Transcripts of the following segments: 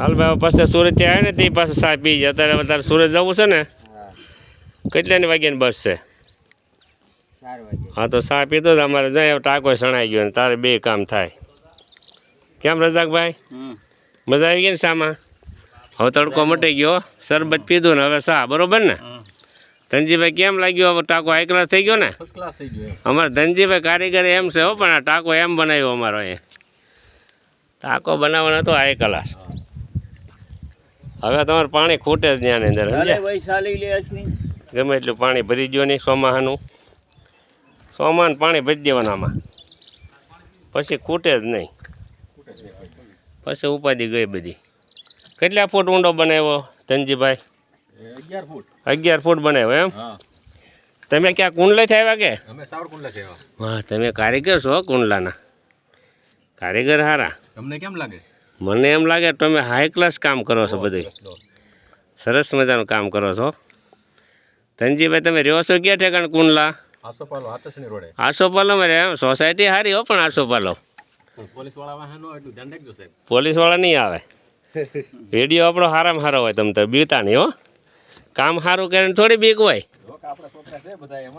હાલ ભાઈ પછી સુરતથી આવે ને તે પાસે સા પી જાય અત્યારે અત્યારે સુરત જવું છે ને? હા. કેટલાની વાગ્યાની બસ છે? હા તો સા પીતો જ અમારે જાય ટાંકો શણાઈ ગયો ને તારે બે કામ થાય. કેમ રજાકભાઈ મજા આવી ગઈ ને શામાં? હવે તડકો મટી ગયો શરબત પીધું ને હવે સા બરોબર ને? ધનજીભાઈ કેમ લાગ્યો? હવે ટાંકો હાઈ ક્લાસ થઈ ગયો ને અમારે ધનજીભાઈ કારીગર એમ છે હો પણ આ ટાંકો એમ બનાવ્યો અમારો અહીંયા. ટાંકો બનાવવાનો હતો હાઈ ક્લાસ હવે તમારે પાણી ખૂટે જ ત્યાંની અંદર ગમે એટલું પાણી ભરી ગયો નહીં સોમાહાનું. સોમાન પાણી ભરી દેવાનું આમાં. પછી ખૂટે જ નહીં. પછી ઉપાધિ ગઈ બધી. કેટલા ફૂટ ઊંડો બનાવ્યો ધનજીભાઈ? અગિયાર ફૂટ. અગિયાર ફૂટ બનાવ્યો એમ? તમે ક્યાં કુંડલેથી આવ્યા કે? હા તમે કારીગર છો કુંડલાના. કારીગર હારા. તમને કેમ લાગે? મને એમ લાગે તમે હાઈ ક્લાસ કામ કરો છો બધું. સરસ મજાનું કામ કરો છો. ધનજીભાઈ તમે રહ્યો છો ક્યાં ઠેકાણ? કુંડલા? આસોપાલો હાથસણી રોડે. રહે સોસાયટી સારી હો પણ આસોપાલો. પોલીસવાળા નહીં આવે. વીડિયો આપણો સારામાં સારો હોય તમે તો બીતા નહીં હો. કામ સારું કરીને થોડી બીક હોય.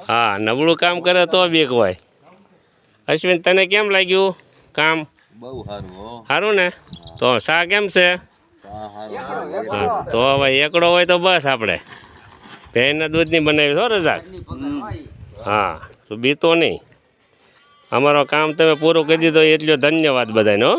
હા નબળું કામ કરે તો બીક હોય. અશ્વિન તને કેમ લાગ્યું કામ? બહુ સારું હો. સારું ને? તો શા કેમ છે? હા તો હવે એકડો હોય તો બસ આપણે. ભેંના દૂધની બનાવી છો રજાક? હા તો બીતો નહીં. અમારો કામ તમે પૂરું કરી દીધો એટલો ધન્યવાદ બધાને હો.